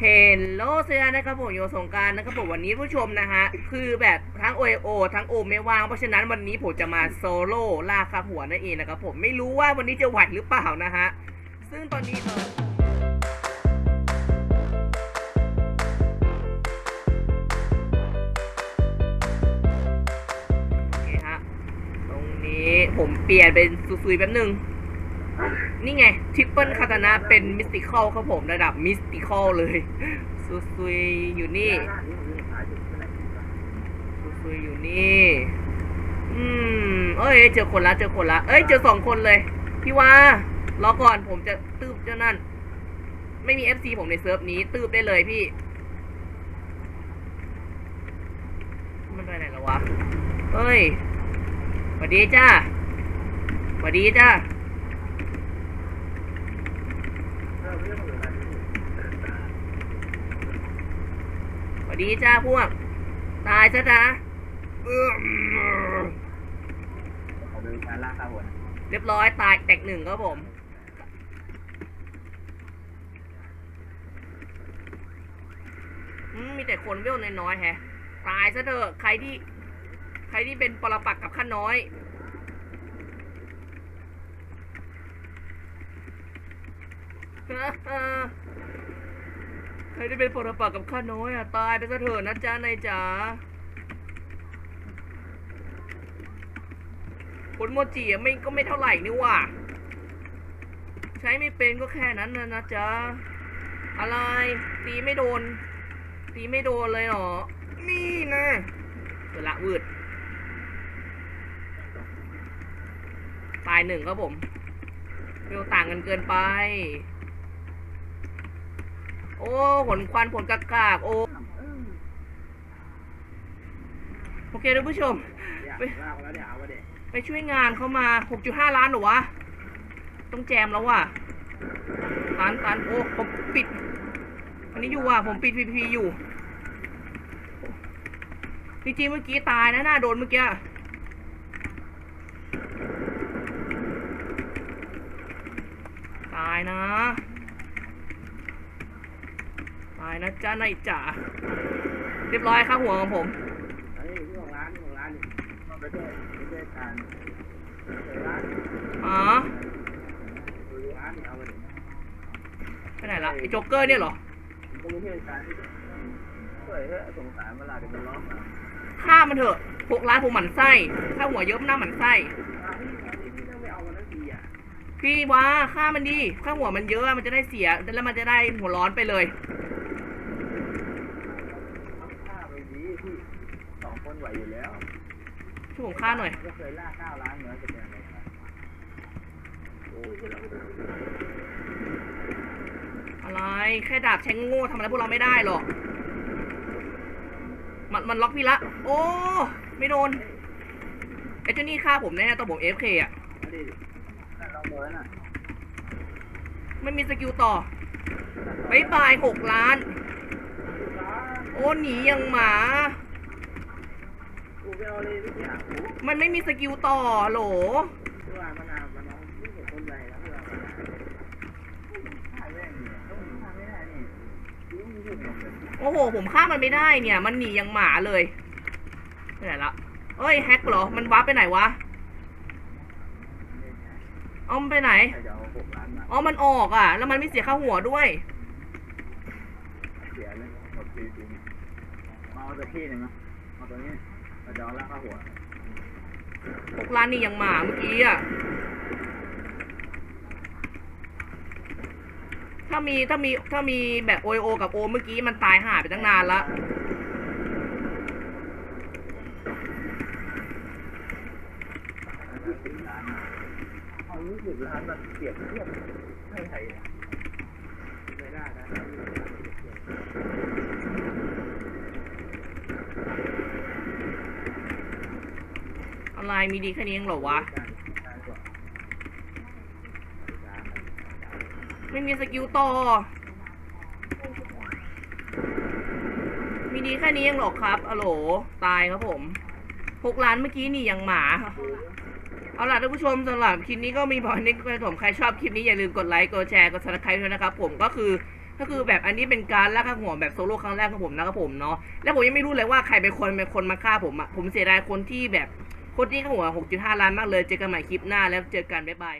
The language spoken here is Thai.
เฮลโลเซียนะครับผมโยสงการนะครับผมวันนี้ผู้ชมนะฮะคือแบบทั้งโอโอทั้งโอไม่ว่างเพราะฉะนั้นวันนี้ผมจะมาโซโล่ล่าคาหัวนั่นเองนะครับผมไม่รู้ว่าวันนี้จะไหวหรือเปล่านะฮะซึ่งตอนนี้เออโอเคฮะตรงนี้ผมเปลี่ยนเป็นซุยๆแป๊บหนึง นี่ไงทริปเปิลคาตานะเป็นมิสติคอลครับผมระดับมิสติคอลเลยซุยอยู่นี่ซุยอยู่นี่ อืม เอ้ย เจอคนละ เจอคนละ เอ้ย เจอสองคนเลย พี่ว่ารอก่อนผมจะตืบเจ้านั่น ไม่มี FC ผมในเซิร์ฟนี้ตืบได้เลยพี่ มันไปไหนแล้ววะ เอ้ยสวัสดีจ้าสวัสดีจ้า สวัสดีจ้าพวก ตายซะจ้าเอื้อมเขาเป็นวิชาล่าข้าวหัวนะเรียบร้อยตายแตกหนึ่งครับผมอืมมีแต่คนเวลน้อยๆแฮะ ตายซะเถอะ ใครที่ ใครที่เป็นปรปักษ์กับข้าน้อย ใครที่เป็นปรปักษ์กับข้าน้อยอะ ตายไปซะเถอะนะจ๊ะนายจ๋าผลโมจิอะไม่ก็ไม่เท่าไหร่นี่ว่าใช้ไม่เป็นก็แค่นั้นนะนะจ๊ะ อะไร ตีไม่โดน ตีไม่โดนเลยเหรอ นี่นะเวละวืด ตายหนึ่งครับผมเวต่างกันเกินไป โอ้ผลควันผลกากากโอ้โอเคท่านผู้ชมอยากล่าแล้วเดี๋ยวเอามาเด็กไปช่วยงานเขามา 6.5 ล้านหรอวะ ต้องแจมแล้วว่ะตันตันโอ้ผมปิด อันนี้อยู่ว่ะผมปิดพีพีอยู่ จริงๆเมื่อกี้ตายนะหน้าโดนเมื่อกี้ตายนะายนะจ้านายจ๋าเรียบร้อยครับหัวของผมอันนี้ที่ของร้านที่ของร้านนี่มาไปด้วยไปด้วยการเปิดร้านอ๋อดูร้านนี่เอามาเด็กไปไหนละไอ้โจ๊กเกอร์เนี่ยเหรอผมก็รู้ที่การที่เปิดเถอะสงสารเวลาเดี๋ยวมันร้องมาฆ่ามันเถอะพวกร้านผมหมันไส้ถ้าหัวเยอะมันหน้าหมันไส้อะพี่พี่พี่ต้องไปเอามันทั้งทีอะพี่ว่าฆ่ามันดีฆ่าหัวมันเยอะมันจะได้เสียแล้วมันจะได้หัวร้อนไปเลย ต้องฆ่าไปดีพี่สอง คนไหวอยู่แล้วช่วยผมฆ่าหน่อย ก็เคยล่าเก้าล้านเหมือนจะเป็นอะไรนะโอ้ยเราอะไร แค่ดาบใช้โง่ๆทำอะไรพวกเราไม่ได้หรอก มันมันล็อกพี่ละ โอ้ ไม่โดนไอ้เจ้านี่ฆ่าผมแน่ๆตอนผมเอฟเคอะ ไม่ได้นั่นลองเบอร์น่ะไม่มีสกิลต่อบายบายหกล้าน โอ้หนียังหมา กูไปเอาเลยทุกอย่างกูมันไม่มีสกิลต่อโหล เวลามานาวมันน้องไม่เหมือนคนใหญ่แล้วเวลามานาวฆ่าแม่งเนี่ยต้องฆ่าไม่ได้นี่กูต้องยืดหมดเลยโอ้โห ผมฆ่ามันไม่ได้เนี่ย มันหนียังหมาเลยไปไหนละเอ้ยแฮกเหรอ มันวาร์ปไปไหนวะเอามันไปไหน ใครจะเอาหกล้านมาอ๋อ มันออกอะ แล้วมันไม่เสียค่าหัวด้วย เสียเลยหมดปีจริงมาเอาตัวที่หนึ่งนะเอาตัวนี้ เราจะเอาล่าข้าหัวพวกร้านนี่ยังหมาเมื่อกี้อะ ถ้ามีถ้ามีถ้ามีแบบโอโอกับโอเมื่อกี้มันตายหาไปตั้งนานละยี่สิบล้านเอายี่สิบล้านมาเปรียบเทียบให้ใครเนี่ยไม่ได้นะ ลายมีดีแค่นี้เองหรอวะ ไม่มีสกิลต่อ มีดีแค่นี้ยังหรอครับอโหลตายครับผมหกล้านเมื่อกี้นี่ยังหมา เอาล่ะท่านผู้ชมสำหรับคลิปนี้ก็มีพอนิดครับผมใครชอบคลิปนี้อย่าลืมกดไลค์กดแชร์กดซับสไครต์ด้วยนะครับผมก็คือก็คือแบบอันนี้เป็นการล่าข้าหัวแบบโซโล่ครั้งแรกของผมนะครับผมเนาะแล้วผมยังไม่รู้เลยว่าใครเป็นคนเป็นคนมาฆ่าผมอะผมเสียดายคนที่แบบ คนที่หัว 6.5 ล้านมากเลย เจอกันใหม่คลิปหน้าแล้วเจอกัน บ๊ายบาย